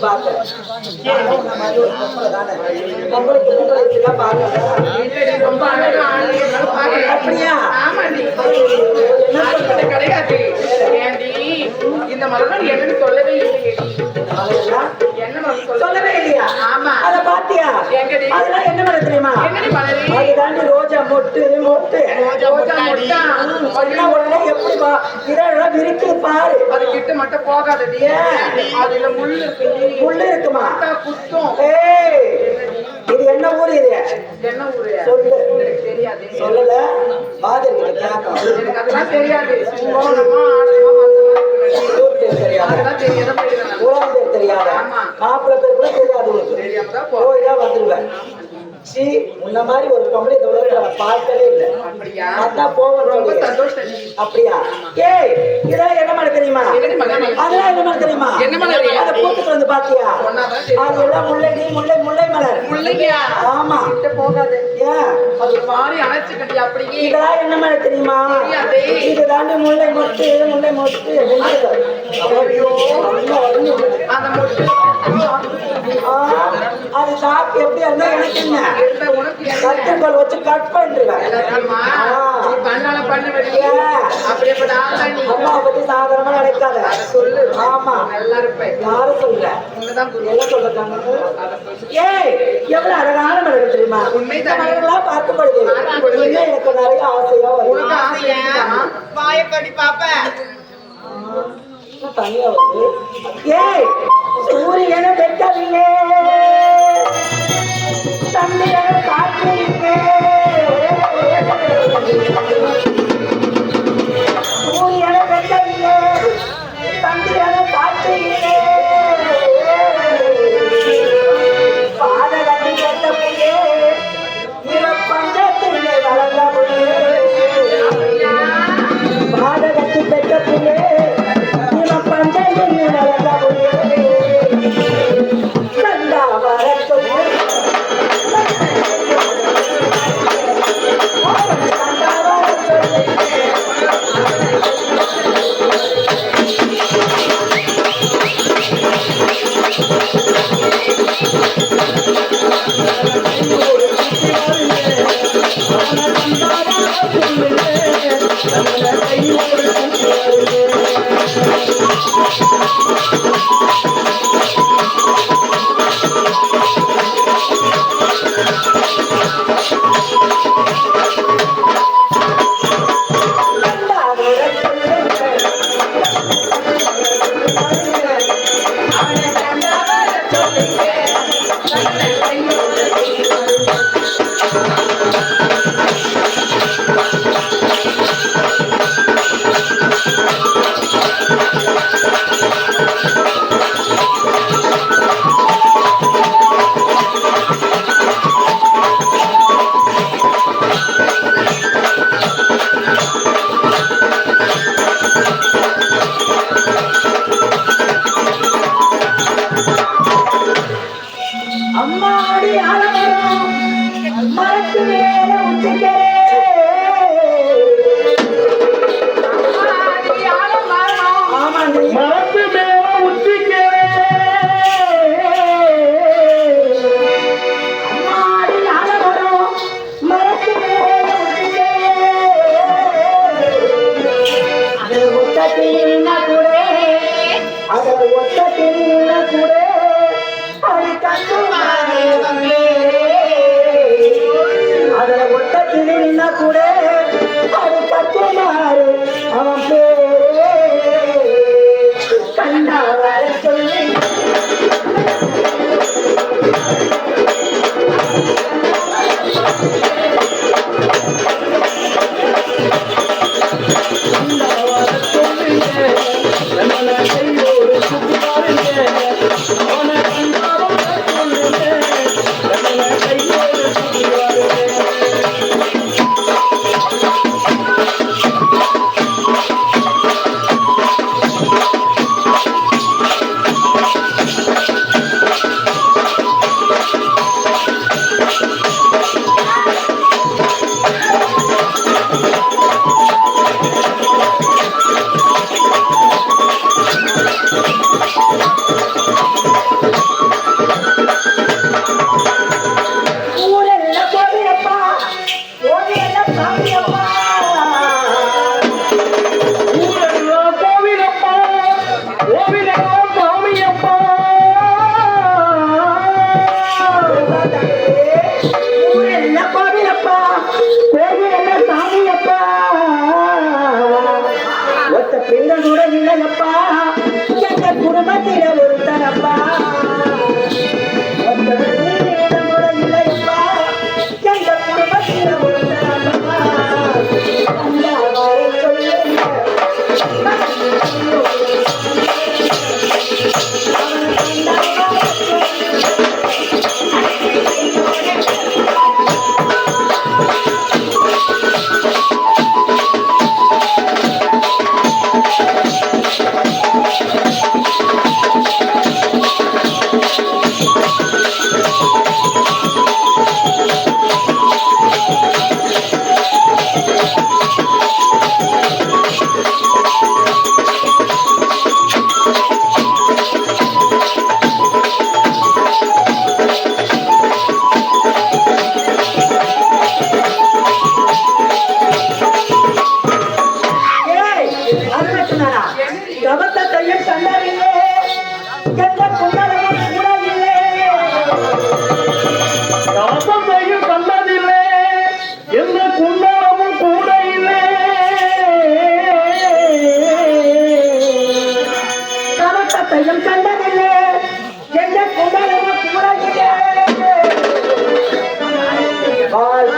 பார்த்தேன் பொம்பளைக்கு பொம்பளை வச்சுதான் ரொம்ப அப்படியா? கிடையாது. இந்த மலர்கள் என்னன்னு சொல்லவே சொல்ல- சொல்லவே இல்லையா ஆமா. அத பாத்தியா? அதெல்லாம் என்ன மரம் தெரியுமா ரோஜா மொட்டு மொட்டு ரோஜா மொட்டா. சொன்ன உடனே எப்படி பா இதெல்லாம் விரிக்குது பாரு அது கிட்ட மட்டும் போகாதடி. அதுல முள்ளு இருக்குடி. முள்ளு இருக்குமா குத்தும். ஏய் இது என்ன ஊர் இது என்ன ஊரு? சொல்லு எனக்கு தெரியாது. சொல்லல கேட்கணும் எனக்கு அதெல்லாம் தெரியாது. சி முன்ன மாதிரி ஒரு பொம்பளை இந்த உலகத்துல நான் பார்க்கவே இல்லை அப்படியா? அதான் போவேன் ரொம்ப. சந்தோஷம். அப்படியா ஏய் இதெல்லாம் என்ன மலை தெரியுமா? அதெல்லாம் என்ன மலை தெரியுமா என்ன? அந்த பூத்துக்கு வந்து பாத்தியா சொன்னாதான் தெரியும். அது எல்லாம் முல்லைடி முல்லை முல்லை மலர் முள்ளையா? ஆமா கிட்ட போகாத. ஏன் அது அப்படியே. இதெல்லாம் என்ன மலை தெரியுமா. இது தாண்டி முல்லை மொட்டு முல்லை மொட்டு ஐயோ அந்த மொட்டு அது சாப்பிட்டு எப்படி இருந்தா எனக்கு என்ன? கத்திரிக்கோல் வச்சு கட் பண்ணிடுவேன் எல்லாத்தையுமா? ஆ. நீ பண்ணாலும் பண்ண வேண்டிய. ஏன்? அப்படியேப்பட்ட ஆளா நீ? அம்மாவை பத்தி சாதாரணமா நினைக்காத சொல்லு. ஆமா. யாரும் புரியும். என்ன சொல்றாங்க சொல்லு. ஏய் எவ்வளவு அழகான மலர்கள் தெரியுமா பார்க்கப்படுது. இன்னும் எனக்கு நிறைய ஆசையா இருக்குதா? வாயக்கடி தனியா ஏய் சூரியனை வெட்டவில்லை சந்திரனை காற்றில்லை ஓவிடம் சாமியப்பா கவசத்தையும் கண்டதில்லை, எந்த குண்டலமும் கூட இல்லை. வாள்